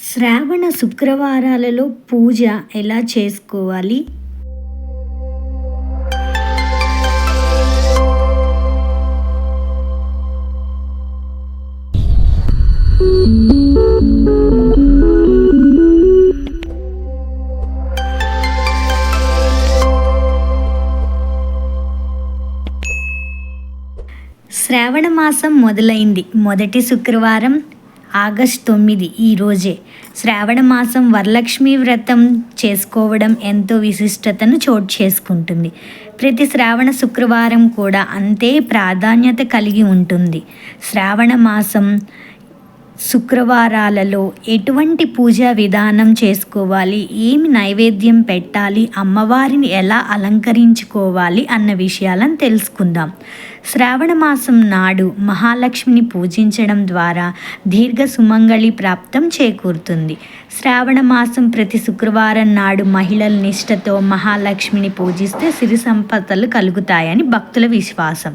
శ్రావణ శుక్రవారాలలో పూజ ఎలా చేసుకోవాలి? శ్రావణ మాసం మొదలైంది. మొదటి శుక్రవారం ఆగస్ట్ తొమ్మిది ఈ రోజే. శ్రావణ మాసం వరలక్ష్మి వ్రతం చేసుకోవడం ఎంతో విశిష్టతను చోటు చేసుకుంటుంది. ప్రతి శ్రావణ శుక్రవారం కూడా అంతే ప్రాధాన్యత కలిగి ఉంటుంది. శ్రావణ మాసం శుక్రవారాలలో ఎటువంటి పూజా విధానం చేసుకోవాలి? ఏమి నైవేద్యం పెట్టాలి? అమ్మవారిని ఎలా అలంకరించుకోవాలి? అన్న విషయాలను తెలుసుకుందాం. శ్రావణ మాసం నాడు మహాలక్ష్మిని పూజించడం ద్వారా దీర్ఘ సుమంగళి ప్రాప్తం చేకూరుతుంది. శ్రావణ మాసం ప్రతి శుక్రవారం నాడు మహిళల నిష్టతో మహాలక్ష్మిని పూజిస్తే సిరి సంపదలు కలుగుతాయని భక్తుల విశ్వాసం.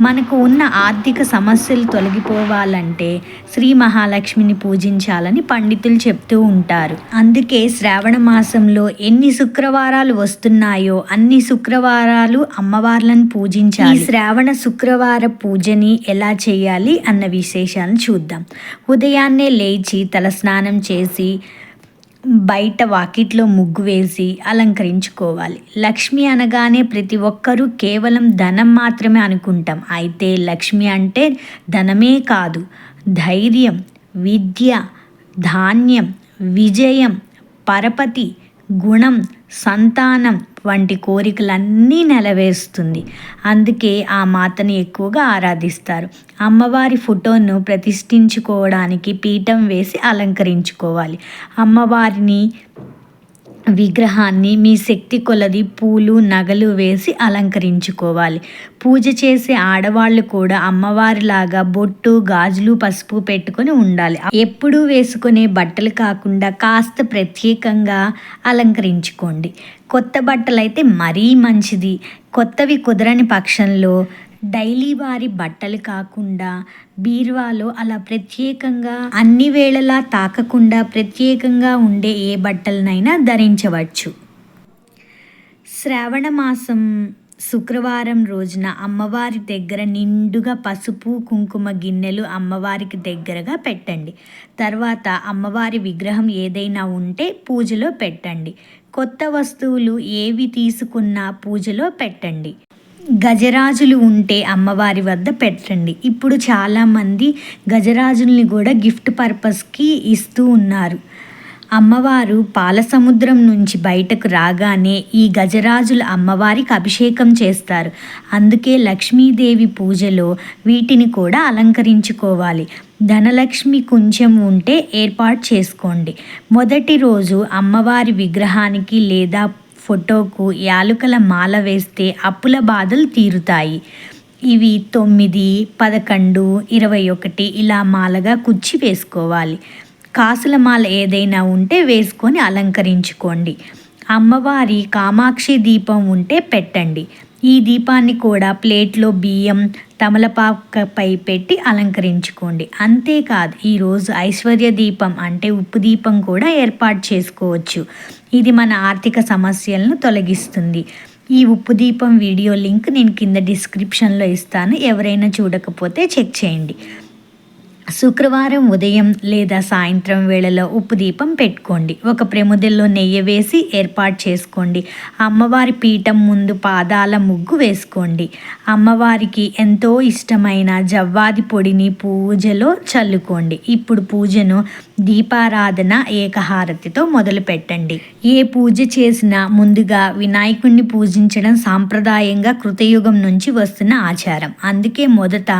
మనకు ఉన్న ఆర్థిక సమస్యలు తొలగిపోవాలంటే శ్రీ మహాలక్ష్మిని పూజించాలని పండితులు చెప్తూ ఉంటారు. అందుకే శ్రావణ మాసంలో ఎన్ని శుక్రవారాలు వస్తున్నాయో అన్ని శుక్రవారాలు అమ్మవార్లను పూజించాలి. శ్రావణ శుక్రవార పూజని ఎలా చేయాలి అన్న విశేషాలను చూద్దాం. ఉదయాన్నే లేచి తలస్నానం చేసి బయట వాకిట్లో ముగ్గు వేసి అలంకరించుకోవాలి. లక్ష్మి అనగానే ప్రతి ఒక్కరూ కేవలం ధనం మాత్రమే అనుకుంటాం. అయితే లక్ష్మి అంటే ధనమే కాదు. ధైర్యం విద్య ధాన్యం విజయం పరపతి గుణం సంతానం వంటి కోరికలన్నీ నెలవేరుస్తుంది. అందుకే ఆ మాతని ఎక్కువగా ఆరాధిస్తారు. అమ్మవారి ఫోటోను ప్రతిష్ఠించుకోవడానికి పీఠం వేసి అలంకరించుకోవాలి. అమ్మవారిని విగ్రహాన్ని మీ శక్తి కొలది పూలు నగలు వేసి అలంకరించుకోవాలి. పూజ చేసే ఆడవాళ్ళు కూడా అమ్మవారిలాగా బొట్టు గాజులు పసుపు పెట్టుకొని ఉండాలి. ఎప్పుడూ వేసుకునే బట్టలు కాకుండా కాస్త ప్రత్యేకంగా అలంకరించుకోండి. కొత్త బట్టలు అయితే మరీ మంచిది. కొత్తవి కుదరని పక్షంలో డైలీ వారి బట్టలు కాకుండా బీరువాలో అలా ప్రత్యేకంగా అన్ని వేళలా తాకకుండా ప్రత్యేకంగా ఉండే ఏ బట్టలనైనా ధరించవచ్చు. శ్రావణ మాసం శుక్రవారం రోజున అమ్మవారి దగ్గర నిండుగా పసుపు కుంకుమ గిన్నెలు అమ్మవారికి దగ్గరగా పెట్టండి. తర్వాత అమ్మవారి విగ్రహం ఏదైనా ఉంటే పూజలో పెట్టండి. కొత్త వస్తువులు ఏవి తీసుకున్నా పూజలో పెట్టండి. గజరాజులు ఉంటే అమ్మవారి వద్ద పెట్టండి. ఇప్పుడు చాలామంది గజరాజుల్ని కూడా గిఫ్ట్ పర్పస్కి ఇస్తూ ఉన్నారు. అమ్మవారు పాలసముద్రం నుంచి బయటకు రాగానే ఈ గజరాజులు అమ్మవారికి అభిషేకం చేస్తారు. అందుకే లక్ష్మీదేవి పూజలో వీటిని కూడా అలంకరించుకోవాలి. ధనలక్ష్మి కొంచెం ఉంటే ఏర్పాటు చేసుకోండి. మొదటి రోజు అమ్మవారి విగ్రహానికి లేదా ఫోటోకు యాలుకల మాల వేస్తే అప్పుల బాధలు తీరుతాయి. ఇవి తొమ్మిది పదకొండు ఇరవై ఒకటి ఇలా మాలగా కుచ్చి వేసుకోవాలి. కాసుల మాల ఏదైనా ఉంటే వేసుకొని అలంకరించుకోండి. అమ్మవారి కామాక్షి దీపం ఉంటే పెట్టండి. ఈ దీపాన్ని కూడా ప్లేట్లో బియ్యం తమలపాకపై పెట్టి అలంకరించుకోండి. అంతేకాదు ఈరోజు ఐశ్వర్య దీపం అంటే ఉప్పు దీపం కూడా ఏర్పాటు చేసుకోవచ్చు. ఇది మన ఆర్థిక సమస్యలను తొలగిస్తుంది. ఈ ఉప్పు దీపం వీడియో లింక్ నేను కింద డిస్క్రిప్షన్లో ఇస్తాను. ఎవరైనా చూడకపోతే చెక్ చేయండి. శుక్రవారం ఉదయం లేదా సాయంత్రం వేళలో ఉప్పు దీపం పెట్టుకోండి. ఒక ప్రముదల్లో నెయ్యి వేసి ఏర్పాటు చేసుకోండి. అమ్మవారి పీఠం ముందు పాదాల ముగ్గు వేసుకోండి. అమ్మవారికి ఎంతో ఇష్టమైన జవ్వాది పొడిని పూజలో చల్లుకోండి. ఇప్పుడు పూజను దీపారాధన ఏకహారతితో మొదలు పెట్టండి. ఏ పూజ చేసినా ముందుగా వినాయకుణ్ణి పూజించడం సాంప్రదాయంగా కృతయుగం నుంచి వస్తున్న ఆచారం. అందుకే మొదట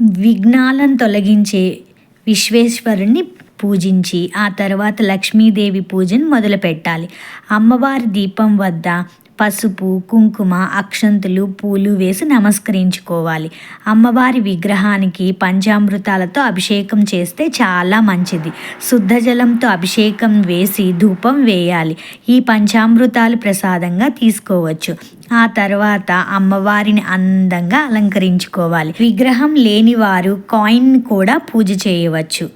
విఘ్నాలను తొలగించే విశ్వేశ్వరుణ్ణి పూజించి ఆ తర్వాత లక్ష్మీదేవి పూజను మొదలుపెట్టాలి. అమ్మవారి దీపం వద్ద పసుపు కుంకుమ అక్షంతులు పూలు వేసి నమస్కరించుకోవాలి. అమ్మవారి విగ్రహానికి పంచామృతాలతో అభిషేకం చేస్తే చాలా మంచిది. శుద్ధ జలంతో అభిషేకం వేసి ధూపం వేయాలి. ఈ పంచామృతాలు ప్రసాదంగా తీసుకోవచ్చు. ఆ తర్వాత అమ్మవారిని అందంగా అలంకరించుకోవాలి. విగ్రహం లేని వారు కాయిన్ కూడా పూజ చేయవచ్చు.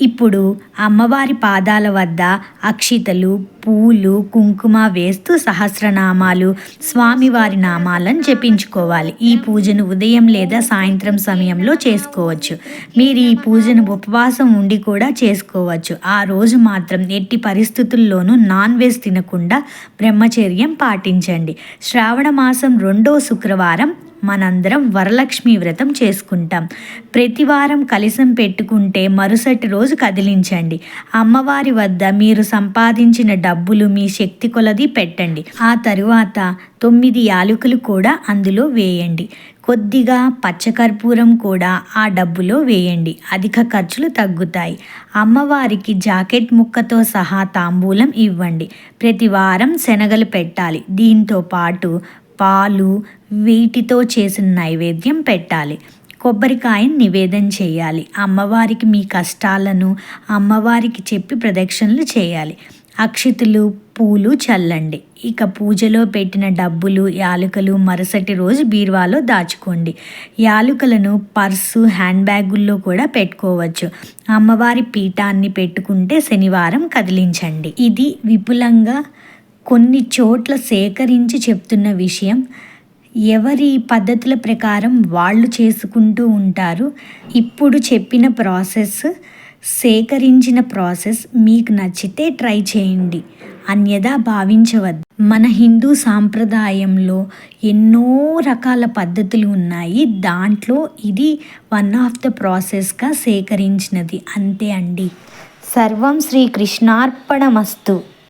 ఇప్పుడు అమ్మవారి పాదాల వద్ద అక్షితలు పూలు కుంకుమ వేస్తూ సహస్రనామాలు స్వామివారి నామాలను జపించుకోవాలి. ఈ పూజను ఉదయం లేదా సాయంత్రం సమయంలో చేసుకోవచ్చు. మీరు ఈ పూజను ఉపవాసం ఉండి కూడా చేసుకోవచ్చు. ఆ రోజు మాత్రం ఎట్టి పరిస్థితుల్లోనూ నాన్ వెజ్ తినకుండా బ్రహ్మచర్యం పాటించండి. శ్రావణ మాసం రెండో శుక్రవారం మనందరం వరలక్ష్మి వ్రతం చేసుకుంటాం. ప్రతి వారం కలిసం పెట్టుకుంటే మరుసటి రోజు కదిలించండి. అమ్మవారి వద్ద మీరు సంపాదించిన డబ్బులు మీ శక్తి కొలది పెట్టండి. ఆ తరువాత తొమ్మిది యాలకులు కూడా అందులో వేయండి. కొద్దిగా పచ్చకర్పూరం కూడా ఆ డబ్బులో వేయండి. అధిక ఖర్చులు తగ్గుతాయి. అమ్మవారికి జాకెట్ ముక్కతో సహా తాంబూలం ఇవ్వండి. ప్రతి వారం శనగలు పెట్టాలి. దీంతో పాటు పాలు వీటితో చేసిన నైవేద్యం పెట్టాలి. కొబ్బరికాయని నివేదన చేయాలి. అమ్మవారికి మీ కష్టాలను అమ్మవారికి చెప్పి ప్రదక్షిణలు చేయాలి. అక్షితులు పూలు చల్లండి. ఇక పూజలో పెట్టిన డబ్బులు యాలుకలు మరుసటి రోజు బీరువాలో దాచుకోండి. యాలుకలను పర్సు హ్యాండ్ బ్యాగుల్లో కూడా పెట్టుకోవచ్చు. అమ్మవారి పీఠాన్ని పెట్టుకుంటే శనివారం కదిలించండి. ఇది విపులంగా కొన్ని చోట్ల సేకరించి చెప్తున్న విషయం. ఎవరి పద్ధతుల ప్రకారం వాళ్ళు చేసుకుంటూ ఉంటారు. ఇప్పుడు చెప్పిన ప్రాసెస్ సేకరించిన ప్రాసెస్ మీకు నచ్చితే ట్రై చేయండి. అన్యదా భావించవద్దు. మన హిందూ సాంప్రదాయంలో ఎన్నో రకాల పద్ధతులు ఉన్నాయి. దాంట్లో ఇది వన్ ఆఫ్ ద ప్రాసెస్గా సేకరించినది. అంతే అండి. సర్వం శ్రీకృష్ణార్పణమస్తు